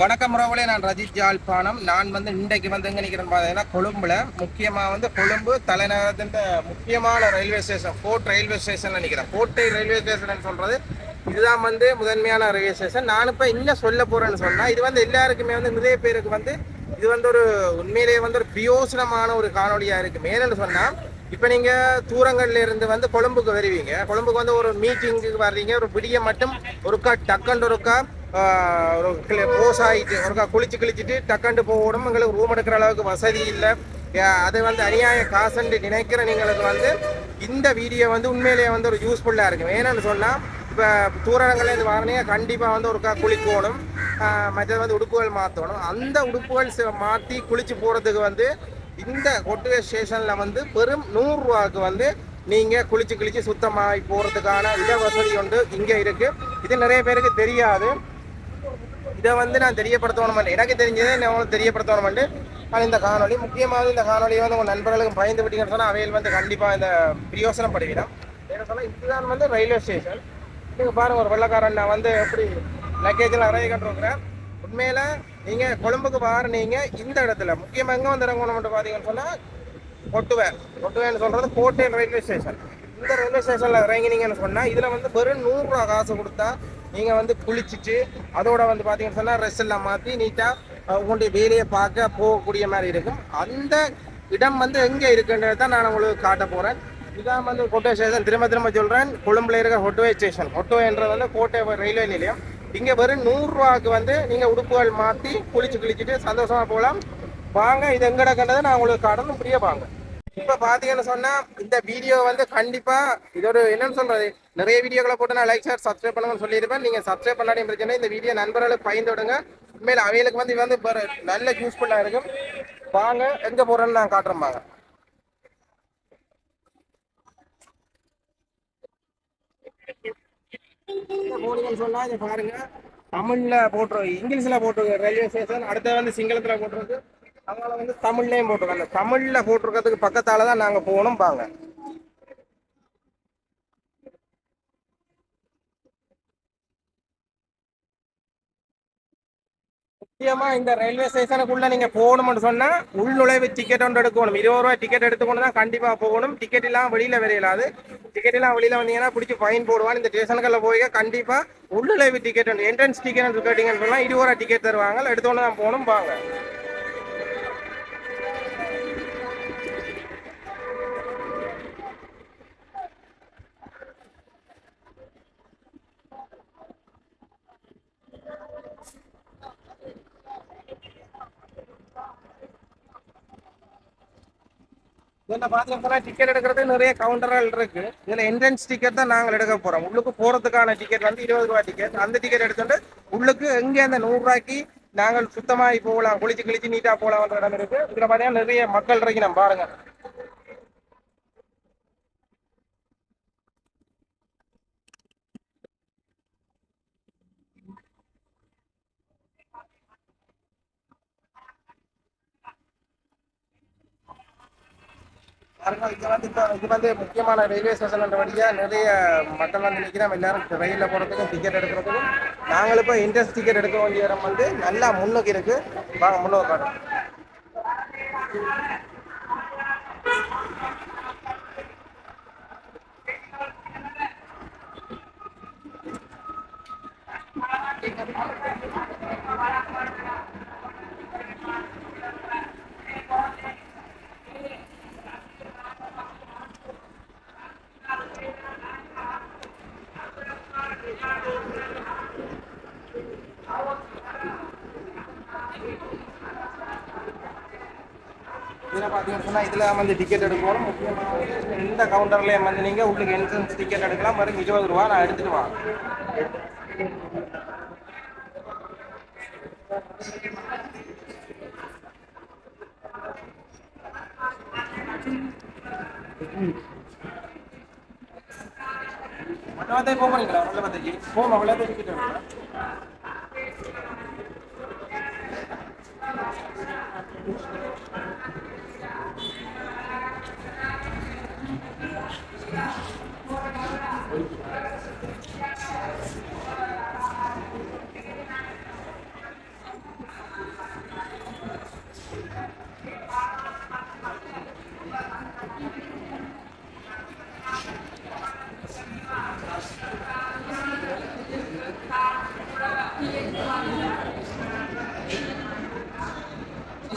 வணக்கம் உறவுகளே நான் ரஜித் ஜாழ்ப்பாணம் நான் வந்து இன்றைக்கு வந்து எங்க நிற்கிறேன்னு பார்த்தீங்கன்னா கொழும்புல. முக்கியமாக வந்து கொழும்பு தலைநகரத்தின் முக்கியமான railway station fort railway station நிற்கிறேன் கோட்டை ரயில்வே ஸ்டேஷன் சொல்றது இதுதான் வந்து முதன்மையான ரயில்வே ஸ்டேஷன் நான் இப்போ என்ன சொல்ல போறேன்னு சொன்னா இது வந்து எல்லாருக்குமே வந்து நிறைய பேருக்கு வந்து இது வந்து ஒரு உண்மையிலேயே வந்து ஒரு பிரயோசனமான ஒரு காணொலியா இருக்கு. மேலும் சொன்னா இப்போ நீங்க தூரங்கள்ல இருந்து வந்து கொழும்புக்கு வருவீங்க. கொழும்புக்கு வந்து ஒரு மீட்டிங்க்கு வர்றீங்க. ஒரு விடிய மட்டும் ஒருக்கா டக்கண்டு ஒருக்கா ஒரு கிளி- ஆகிட்டு ஒருக்கா குளிச்சு கிழிச்சிட்டு டக்கண்டு போகணும் எங்களுக்கு ரூம் எடுக்கிற அளவுக்கு வசதி இல்லை. அது வந்து அநியாய காசுன்னு நினைக்கிற நீங்களுக்கு வந்து இந்த வீடியோ வந்து உண்மையிலேயே வந்து ஒரு யூஸ்ஃபுல்லாக இருக்கும். ஏன்னு சொன்னால் இப்போ தூரங்கள்லேருந்து வரணுங்க கண்டிப்பாக வந்து ஒருக்கா குளிக்கணும். மற்ற மற்றது வந்து உடுப்புகள் மாற்றணும் அந்த உடுப்புகள் மாற்றி குளிச்சு போகிறதுக்கு வந்து இந்த கொட்டுவே ஸ்டேஷனில் வந்து பெரும் நூறுரூவாவுக்கு வந்து நீங்கள் குளிச்சு கிழிச்சு சுத்தமாகி போகிறதுக்கான இட வசதி ஒன்று இங்கே இருக்குது இது நிறைய பேருக்கு தெரியாது. இதை வந்து நான் தெரியப்படுத்தணும் எனக்கு தெரிஞ்சதே நான் உங்களுக்கு தெரியப்படுத்தணும் ஆனால் இந்த காணொளி முக்கியமாக இந்த காணொலியை வந்து உங்கள் நண்பர்களுக்கு பயந்து விட்டீங்கன்னு சொன்னால் அவையில் வந்து கண்டிப்பாக இந்த பிரயோசனப்படுவிடும் என்ன சொன்னால் இதுதான் வந்து ரயில்வே ஸ்டேஷன். நீங்கள் பாருங்கள் ஒரு வெள்ளக்காரன் நான் வந்து எப்படி லக்கேஜெலாம் அறைய கட்டுருக்குறேன். உண்மையில் நீங்கள் கொழும்புக்கு வாரினீங்க இந்த இடத்துல முக்கியமாக எங்கே வந்து இறங்கணும் மட்டும் பார்த்தீங்கன்னு சொன்னால் கொட்டுவேன். கொட்டுவேன்னு சொல்கிறது கோட்டை ரயில்வே ஸ்டேஷன். இந்த ரயில்வே ஸ்டேஷனில் இறங்கினீங்கன்னு சொன்னால் இதில் வந்து வெறும் நூறுரூவா காசு கொடுத்தா நீங்கள் வந்து குளிச்சுட்டு அதோட வந்து பார்த்தீங்கன்னு சொன்னால் ட்ரெஸ் எல்லாம் மாற்றி நீட்டாக உங்களுடைய வேலையை பார்க்க போகக்கூடிய மாதிரி இருக்கும். அந்த இடம் வந்து எங்கே இருக்குன்றது தான் நான் உங்களுக்கு காட்ட போகிறேன் இதான் வந்து கொட்டை ஸ்டேஷன் திரும்ப திரும்ப சொல்கிறேன் கொழும்புல இருக்கிற ஹொட்டுவே ஸ்டேஷன் ஹொட்டுவேன்றது வந்து கோட்டை ரயில்வே நிலையம். இங்கே வெறும் நூறுரூவாக்கு வந்து நீங்கள் உடுப்புகள் மாற்றி குளிச்சு குளிச்சுட்டு சந்தோஷமாக போகலாம். வாங்க இது எங்கட கண்டதை நான் உங்களுக்கு காட்டணும் இப்படியே வாங்க. இப்ப பாத்தீங்கன்னு சொன்னா இந்த வீடியோ வந்து கண்டிப்பா இது ஒரு என்னன்னு சொல்றது? நிறைய வீடியோக்களை போட்டு நான் லைக் ஷேர் சப்ஸ்கிரைப் பண்ணுங்கன்னு சொல்லியிருப்பேன். நீங்க சப்ஸ்கிரைப் பண்ணாடி பிரச்சனை இந்த வீடியோ நண்பர்களுக்கு பயந்து விடுங்க. உண்மையில அவைகளுக்கு வந்து இது வந்து நல்ல யூஸ்ஃபுல்லா இருக்கும். வாங்க எங்க போறேன்னு நான் காட்டுறேன் வாங்க எங்க போறீங்கன்னு பாருங்க. தமிழ்ல போட்டுரு இங்கிலீஷ்ல போட்டிருக்கு ரயில்வே ஸ்டேஷன் அடுத்து வந்து சிங்களத்துல போட்டிருக்கு. அதனால வந்து தமிழ்லேயும் போட்டிருக்காங்க. தமிழில் போட்டிருக்கிறதுக்கு பக்கத்தால தான் நாங்கள் போகணும் பாங்க முக்கியமாக இந்த ரயில்வே ஸ்டேஷனுக்குள்ள நீங்க போகணும்னு சொன்னால் உள்நுழைவு டிக்கெட் ஒன்று எடுக்கணும். இருபது ரூபாய் டிக்கெட் எடுத்துக்கொண்டு தான் கண்டிப்பாக போகணும். டிக்கெட் எல்லாம் வெளியில வரையலாது. டிக்கெட் எல்லாம் வெளியில் வந்தீங்கன்னா பிடிச்சி ஃபைன் போடுவான் இந்த ஸ்டேஷனுக்குள்ள போய் கண்டிப்பாக உள் நுழைவு டிக்கெட் என்ட்ரன்ஸ் டிக்கெட் கேட்டிங்கன்னு சொன்னால் இருபது ரூபா டிக்கெட் தருவாங்க. எடுத்துக்கொண்டு தான் போகணும் வாங்க. இதில் பார்த்தீங்கன்னா டிக்கெட் எடுக்கிறது நிறைய கவுண்டர்கள் இருக்கு. இதில் என்ட்ரன்ஸ் டிக்கெட் தான் நாங்கள் எடுக்க போகிறோம் உள்ளுக்கு போகிறதுக்கான டிக்கெட் வந்து இருபது ரூபா டிக்கெட் அந்த டிக்கெட் எடுத்துட்டு உள்ளுக்கு எங்கே அந்த நூறுரூவாய்க்கு நாங்கள் சுத்தமாகி போகலாம் குளிச்சு கிழிச்சு நீட்டாக போகலாம்ன்ற இடம் இருக்கு. இதில் பார்த்தீங்கன்னா நிறைய மக்கள் இருக்கு நம்ம பாருங்க. பாருங்க இது வந்து இப்போ இது வந்து முக்கியமான ரயில்வே ஸ்டேஷன் வழியா நிறைய மக்கள் வந்து நிற்கிறோம் எல்லாரும் ரயிலில் போகிறதுக்கும் டிக்கெட் எடுக்கிறதுக்கும். நாங்களும் இப்போ இன்ட்ரெஸ்ட் டிக்கெட் எடுக்க வேண்டிய இடம் வந்து நல்லா முன்னோக்கி இருக்கு. வாங்க முன்னோக்கு காட்டும் இதில் பார்த்தீங்கன்னு சொன்னால் இதில் வந்து டிக்கெட் எடுக்கணும் முக்கியமாக இந்த கவுண்டர்லேயும் வந்து நீங்கள் உங்களுக்கு என்ட்ரன்ஸ் டிக்கெட் எடுக்கலாம். வரும் இருபது ரூபா நான் எடுத்துட்டு வாங்க மொத்தமாக போக போறீங்களா உள்ள போமா உள்ள டிக்கெட் எடுக்கலாம்.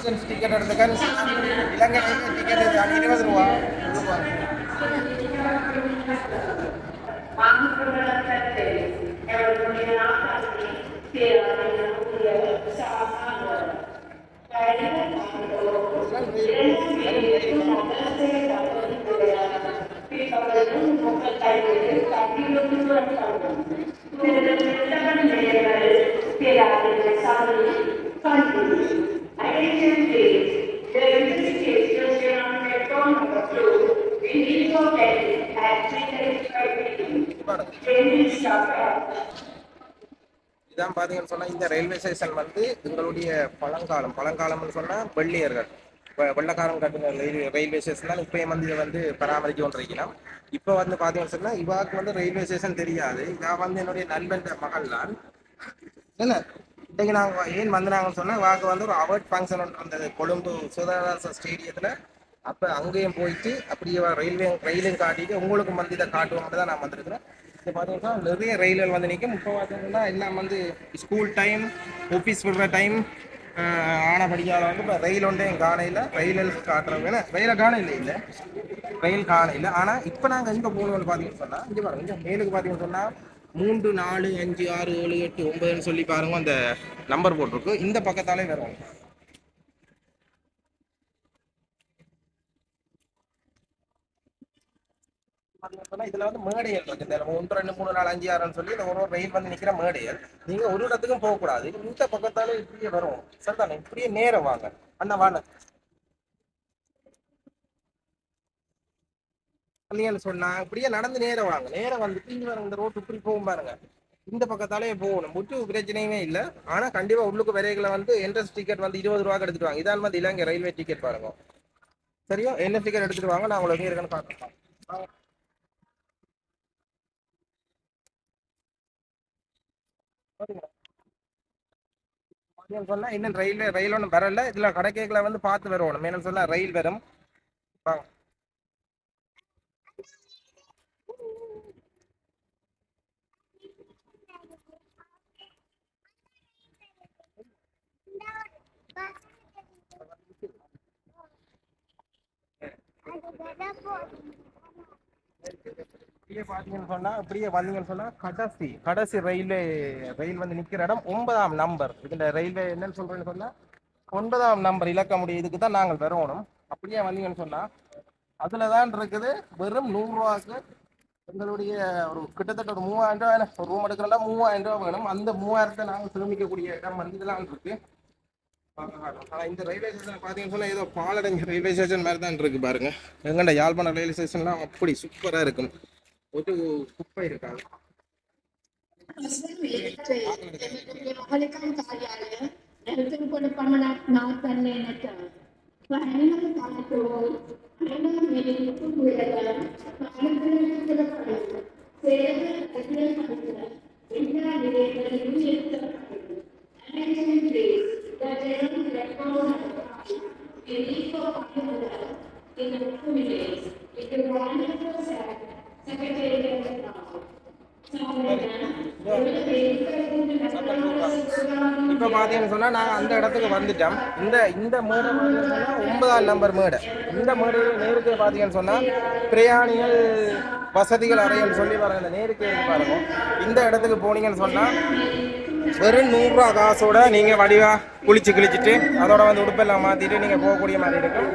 என்ட்ரன்ஸ் டிக்கெட் எடுத்துக்கன் இலங்கை டிக்கெட் இருபது ரூபா ரூபா இதான் பாத்தீங்கன்னு சொன்னா இந்த ரயில்வே ஸ்டேஷன் வந்து எங்களுடைய பழங்காலம். பழங்காலம்னு சொன்னா வெள்ளையர்கள். வெ- கட்டின ரயில்வே ரயில்வே ஸ்டேஷன் தான் இப்பயும் வந்து இதை வந்து பராமரிக்க கொண்டிருக்கலாம் இப்போ வந்து பாத்தீங்கன்னு சொன்னா இவாக்கு வந்து ரயில்வே ஸ்டேஷன் தெரியாது. இவா வந்து என்னுடைய நண்பன் மகள் தான். என்ன? இன்னைக்கு நாங்க ஏன் வந்தாங்கன்னு சொன்னா வாக்கு வந்து ஒரு அவார்ட் ஃபங்க்ஷன் அந்த கொழும்பு சுதராச ஸ்டேடியத்துல. அப்ப அங்கேயும் போயிட்டு அப்படியே ரயில்வே ரயிலையும் காட்டிட்டு உங்களுக்கும் வந்து இதை காட்டுவோம் தான் நான் வந்திருக்கிறேன். இப்போ பார்த்தீங்கன்னா நிறைய ரயில்கள் வந்து நிற்கும் இப்போ பார்த்தீங்கன்னா எல்லாம் வந்து ஸ்கூல் டைம் ஆஃபீஸ் விடுற டைம் ஆனபடியால் வந்து இப்போ ரயில் ஒன்றே காணையில் ரயிலில் காட்டுறவங்க ஏன்னா ரயிலை காணையில் இல்லை ரயில் காணையில் ஆனால் இப்போ நாங்கள் எங்கே போகணும்னு பார்த்தீங்கன்னு சொன்னால் இங்கே பாருங்க இங்கே மேலுக்கு பார்த்தீங்கன்னு சொன்னால் மூன்று நாலு அஞ்சு ஆறு ஏழு எட்டு ஒன்பதுன்னு சொல்லி பாருங்கள் அந்த நம்பர் போட்டிருக்கு. இந்த பக்கத்தாலே வருவாங்க இதுல வந்து மேடைகள் இருக்கு. இந்த ஒன்று ரெண்டு மூணு நாலு அஞ்சு ஆறுன்னு சொல்லி இந்த ஒரு ஒரு ரயில் வந்து நிக்கிற மேடைகள் நீங்க ஒரு இடத்துக்கும் போக கூடாது. இந்த பக்கத்தாலே இப்படியே வரும். சரிதானே? இப்படியே நேரம் வாங்க. அண்ணா வாங்க. இல்லையான்னு சொன்னா இப்படியே நடந்து நேரம் வாங்க. நேரம் வந்துட்டு இங்க பாருங்க இந்த ரோட்டு இப்படி போகும் பாருங்க. இந்த பக்கத்தாலே போகணும். முற்று பிரச்சனையுமே இல்லை. ஆனா கண்டிப்பா உள்ளுக்கு விரைகளை வந்து என்ட்ரன்ஸ் டிக்கெட் வந்து இருபது ரூபாய்க்கு எடுத்துட்டு வாங்க. இதான் வந்து இலங்கை ரயில்வே டிக்கெட் பாருங்க. சரியா? என்ன டிக்கெட் எடுத்துட்டு வாங்க? நான் உங்களுக்கு இருக்குன்னு பார்க்கலாம் சொன்னால் சொன்னா இன்னும் ரயில் ரயில் ஒன்றும் வரல. இதுல கடைக்கேக்கில் வந்து பார்த்து வருவோம் மேலும் சொன்னா ரயில் வரும். வாங்க இப்படியே பார்த்தீங்கன்னு சொன்னால் இப்படியே வந்தீங்கன்னு சொன்னால் கடைசி கடைசி ரயில்வே ரயில் வந்து நிற்கிற இடம் ஒன்பதாம் நம்பர். இதில் ரயில்வே என்னன்னு சொல்கிறேன்னு சொன்னால் ஒன்பதாம் நம்பர் இலக்க முடியும் இதுக்கு தான் நாங்கள் வரணும் அப்படியே வந்தீங்கன்னு சொன்னால் அதில் தான் இருக்குது வெறும் நூறுரூவாக்கு எங்களுடைய ஒரு கிட்டத்தட்ட ஒரு மூவாயிரம் ரூபாய் ஒரு ரூம் எடுக்கிறதா மூவாயிரம் ரூபா வேணும். அந்த மூவாயிரத்தை நாங்கள் சேமிக்கக்கூடிய இடம் வந்து இதெல்லாம் இருக்கு. ஆனால் இந்த ரயில்வே ஸ்டேஷன் பார்த்தீங்கன்னு சொன்னால் ஏதோ பாலடைஞ்ச ரயில்வே ஸ்டேஷன் மாதிரி தான் இருக்கு பாருங்க. எங்கண்ட யாழ்ப்பாணம் ரயில்வே ஸ்டேஷன்லாம் அப்படி சூப்பராக இருக்கும். ஒரு குப்பை இருக்காது පාලිකම් කාර්යාලය නැවතුම් කොට පමණක් නවත්වන්නේ නැත. පැහැදිලිව තනතුරු අයන මේ කුකුලද පාලිකම් කළ පරිදි සේවක අධිකාරී පරිදි ඉන්දියා නිරේතන නියුක්ත Attention சொன்னால் நாங்கள் அந்த இடத்துக்கு வந்துட்டோம். இந்த இந்த மேடை பார்த்தீங்கன்னு ஒன்பதாம் நம்பர் மேடை. இந்த மேடையில் நேருக்கு பார்த்தீங்கன்னு சொன்னால் பிரயாணிகள் வசதிகள் அறைன்னு சொல்லி பாருங்கள் இந்த நேருக்கு இருக்கு பாருங்க. இந்த இடத்துக்கு போனீங்கன்னு சொன்னால் வெறும் நூறுரூவா காசோட நீங்கள் வடிவாக குளிச்சு கிழிச்சிட்டு அதோட வந்து உடுப்பெல்லாம் மாற்றிட்டு நீங்கள் போகக்கூடிய மாதிரி இருக்கும்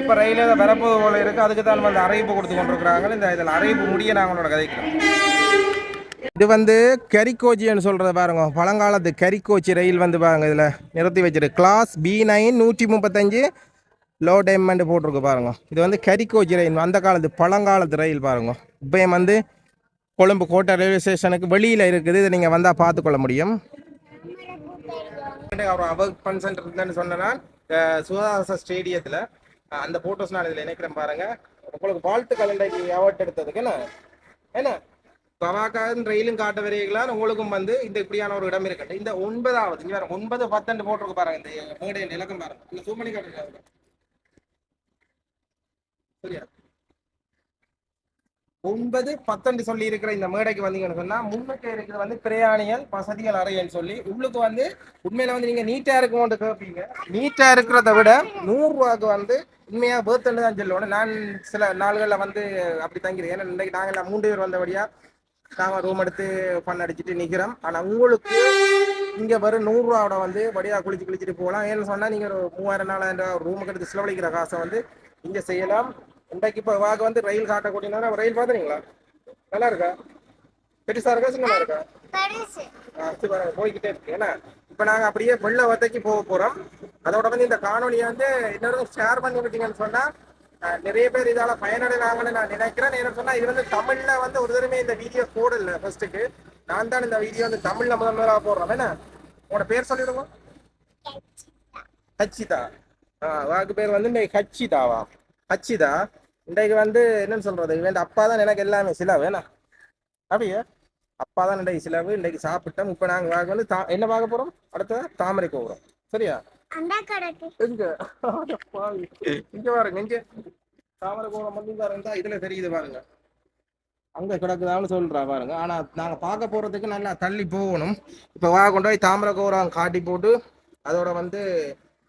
இப்போ ரயிலில் வரப்போது போல இருக்குது அதுக்கு தான் வந்து அறிவிப்பு கொடுத்து கொண்டிருக்கிறாங்க. இந்த இதில் அறிவிப்பு முடிய நாங்களோட கதைக்கிறோம். இது வந்து கரிக்கோச்சின்னு சொல்கிறத பாருங்க. பழங்காலத்து கரிக்கோச்சி ரயில் வந்து பாருங்க இதில். நிறுத்தி வச்சிருக்கு கிளாஸ் பி நைன் நூற்றி முப்பத்தஞ்சு லோ டைமண்ட் போட்டிருக்கு பாருங்க. இது வந்து கரிக்கோச்சி ரயில். அந்த காலத்து பழங்காலத்து ரயில் பாருங்க. இப்போயும் வந்து கொழும்பு கோட்டை ரயில்வே ஸ்டேஷனுக்கு வெளியில் இருக்குது. இதை நீங்கள் வந்தால் பார்த்துக்கொள்ள முடியும். ஒரு அவர் சென்டர் இருந்தேன்னு சொன்னேன்னா சுகாதார ஸ்டேடியத்தில் அந்த ஃபோட்டோஸ் நான் இதில் இணைக்கிறேன் பாருங்க. உங்களுக்கு வாழ்த்துக்கள் இன்றைக்கு அவார்ட் எடுத்ததுக்கு என்ன? என்ன? பவாக்கான் ரயிலும் காட்ட வரைகளால் உங்களுக்கும் வந்து இந்த இப்படியான ஒரு இடம் இருக்கட்டும். இந்த ஒன்பதாவது இங்க வேற ஒன்பது பத்தெண்டு போட்டிருக்கு பாருங்க இந்த மேடையின் இலக்கம் பாருங்க. இந்த சூமணி காட்டுங்க சரியா? ஒன்பது பத்தெண்டு சொல்லி இருக்கிற இந்த மேடைக்கு வந்தீங்கன்னு சொன்னா முன்னுக்கு இருக்கிறது வந்து பிரயாணிகள் வசதிகள் அறையன்னு சொல்லி உங்களுக்கு வந்து உண்மையில வந்து நீங்க நீட்டா இருக்கும்னு கேட்பீங்க நீட்டா இருக்கிறத விட நூறு ரூபாய்க்கு வந்து உண்மையா பேர்த்தண்டு தான் சொல்லுவோம் நான் சில நாள்களில் வந்து அப்படி தங்கிறேன் ஏன்னா இன்னைக்கு நாங்கள் மூன்று பேர் வந்தபடியா நாங்கள் ரூம் எடுத்து பண்ண அடிச்சுட்டு நிக்கிறோம். ஆனா உங்களுக்கு இங்க வரும் நூறு ரூபாவோட வந்து வடியா குளிச்சு குளிச்சுட்டு போகலாம். ஏன்னு சொன்னா நீங்க ஒரு மூவாயிரம் நாலாயிரம் ரூபா ரூமுக்கு எடுத்து செலவழிக்கிற காசை வந்து இங்க செய்யலாம். இன்றைக்கு இப்போ வாக்கு வந்து ரயில் காட்டக்கூடிய ரயில் பார்த்துறீங்களா? நல்லா இருக்கா? பெருசா இருக்கா சின்னதா இருக்கா? பாருங்க, போய்கிட்டே இருக்கு. ஏன்னா இப்போ நாங்கள் அப்படியே வெள்ள வத்தைக்கு போக போகிறோம் அதோட வந்து இந்த காணொலியை வந்து இன்னொரு ஷேர் பண்ணி விட்டீங்கன்னு சொன்னால் நிறைய பேர் இதால பயனடைவாங்கன்னு நான் நினைக்கிறேன். என்ன சொன்னா இது வந்து தமிழ்ல வந்து ஒரு தடவை இந்த வீடியோ போடல ஃபர்ஸ்ட்டுக்கு நான் தான் இந்த வீடியோ வந்து தமிழ்ல முதல் முதலாக போடுறோம். என்ன? உங்களோட பேர் சொல்லிடுங்க. ஹச்சிதா. ஆ வாக்கு பேர் வந்து இன்னைக்கு ஹச்சிதாவா? ஹச்சிதா. இன்றைக்கு வந்து என்னன்னு சொல்றது? இவன் அப்பா தான் எனக்கு எல்லாமே சிலவு. என்ன? அப்படியே? அப்பா தான் இன்றைக்கு சிலவு. இன்றைக்கு சாப்பிட்டோம். இப்போ நாங்கள் வாக்கு வந்து தா- என்ன பார்க்க போகிறோம் அடுத்தது தாமரை போகிறோம் சரியா? எங்க? இங்க பாருங்க இங்க. தாமரை கோலம் வந்து பாருங்க இதுல தெரியுது பாருங்க. அங்க கிடக்குதான்னு சொல்றா பாருங்க. ஆனா நாங்க பார்க்க போறதுக்கு நல்லா தள்ளி போகணும். இப்ப வா கொண்டு போய் தாமரை கோரம் காட்டி போட்டு அதோட வந்து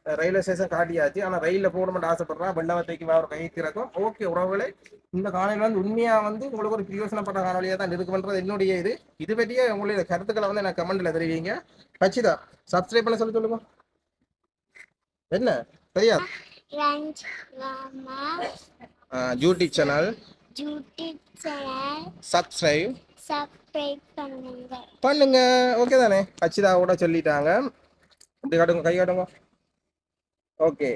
ரயில்வே ஸ்டேஷன் காட்டியாச்சு. ஆனா ரயில்ல போகணும்னு ஆசைப்படுறா. வெள்ளவத்தைக்கு வா ஒரு கை திறக்கும். ஓகே உறவுகளே. இந்த காலையில வந்து உண்மையா வந்து உங்களுக்கு ஒரு பிரயோசனப்பட்ட காணொலியா தான் இருக்குன்றது என்னுடைய இது. இது பற்றிய உங்களுடைய கருத்துக்களை வந்து எனக்கு கமெண்ட்ல தெரிவிங்க. கச்சிதா சப்ஸ்கிரைப் பண்ண சொல்லி சொல்லுங்க. என்ன? சரியா? Lunch channel YouTube subscribe subscribe பண்ணுங்க. பண்ணுங்க ஓகே தானே? அச்சிதா கூட சொல்லிட்டாங்க. இப்படி காட்டுங்க கை காட்டுங்க. ஓகே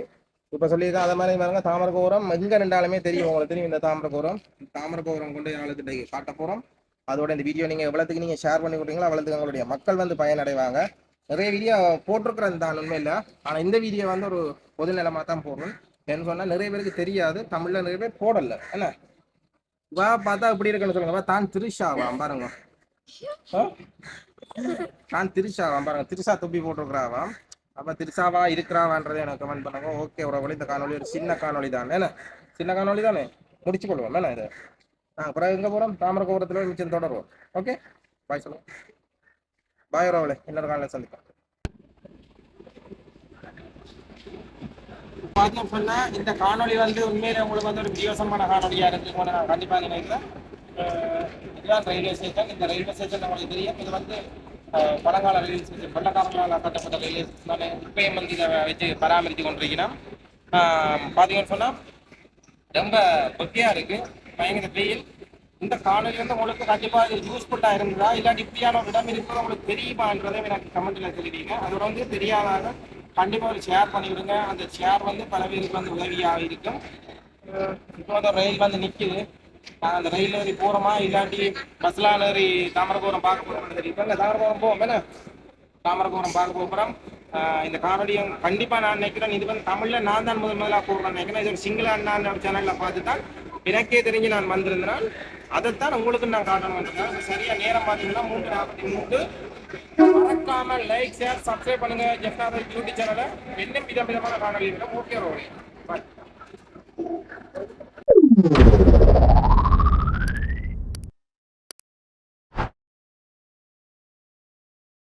இப்போ சொல்லியிருக்கேன் அதை மாதிரி பாருங்க தாமரகோரம் எங்கே ரெண்டாலுமே தெரியும் உங்களுக்கு தெரியும் இந்த தாமரகோரம் தாமரகோரம் கொண்டு ஆளுக்கு காட்ட போகிறோம் அதோட இந்த வீடியோ நீங்கள் எவ்வளோத்துக்கு நீங்கள் ஷேர் பண்ணி கொடுத்தீங்களோ அவ்வளோத்துக்கு உங்களுடைய மக்கள் வந்து பயனடைவாங்க. நிறைய வீடியோ போட்டிருக்கிறேன் தான் உண்மையில ஆனா இந்த வீடியோ வந்து ஒரு பொது நிலமா தான் போடணும். என்ன சொன்னா நிறைய பேருக்கு தெரியாது. தமிழ்ல நிறைய பேர் போடல. என்ன? வா பார்த்தா இப்படி இருக்குன்னு சொல்லுங்க. வா தான் திருஷாவா பாருங்க. ஆ? நான் திருஷாவாம் பாருங்க. திருஷா தொப்பி போட்டிருக்கிறாவாம். அப்ப திருஷாவா இருக்கிறாவான்றதை எனக்கு கமெண்ட் பண்ணுங்க. ஓகே ஒரு இந்த காணொலி ஒரு சின்ன காணொலி தானே. என்ன? சின்ன காணொலி தானே? முடிச்சு கொள்வோம் என்ன இது? ஆ பிறகு எங்கே போகிறோம் தாமரகோபுரத்தில் மிச்சம் தொடருவோம். ஓகே? பாய் சொல்லுங்க. பாய் உறவுகளே இன்னொரு காலையில் சந்திப்போம். பார்த்தோம் சொன்னா இந்த காணொளி வந்து உண்மையில உங்களுக்கு வந்து ஒரு பிரியோசமான காணொலியாக இருக்கு நான் கண்டிப்பாக நினைக்கிறேன் இதுதான் ரயில்வே ஸ்டேஷன் இந்த ரயில்வே ஸ்டேஷன் உங்களுக்கு தெரியும். இது வந்து பழங்கால ரயில்வே ஸ்டேஷன் வெள்ளக்காரங்களால் கட்டப்பட்ட ரயில்வே ஸ்டேஷன் இப்பயும் வந்து இதை வச்சு பராமரித்து கொண்டிருக்கிறோம் பார்த்தீங்கன்னு சொன்னா ரொம்ப கொத்தியாக இருக்கு. பயங்கர வெயில் இந்த காலையில இருந்து உங்களுக்கு கண்டிப்பா இது யூஸ்ஃபுல்லா இருந்ததா? இல்லாட்டி இப்படியான ஒரு இடம் இருக்கிறது உங்களுக்கு தெரியுமான்றதை எனக்கு கமெண்ட்ல தெரிவிங்க. அதோட வந்து தெரியாதாங்க கண்டிப்பா ஒரு ஷேர் பண்ணிவிடுங்க. அந்த ஷேர் வந்து பல பேருக்கு வந்து உதவியாக இருக்கும். இப்போ வந்து ரயில் வந்து நிக்குது. நான் அந்த ரயில் ஏறி போறோமா? இல்லாட்டி பஸ்ல ஏறி தாமரபுரம் பார்க்க போறோம்னு தெரியும்? தாமரபுரம் போவோம்? என்ன? தாமரபுரம் பார்க்க போகிறோம் இந்த காணொலியும் கண்டிப்பா நான் நினைக்கிறேன். இது வந்து தமிழ்ல நான் தான் முதல் முதலாக போடுறேன் நினைக்கிறேன். இது ஒரு சிங்கள அண்ணா சேனல்ல பார்த்து தான் எனக்கே தெரிஞ்சு நான் வந்திருந்தேன். அதைத்தான் உங்களுக்கு நான் காட்டணும் சரியா நேரம் பார்த்தீங்கன்னா மூன்று நாற்பத்தி மூன்று. மறக்காம லைக் ஷேர் சப்ஸ்கிரைப் பண்ணுங்க. ஜெஃப்டாத யூடியூப் சேனலை என்ன வித விதமான காணொலி ஓகே ரோடு பாய்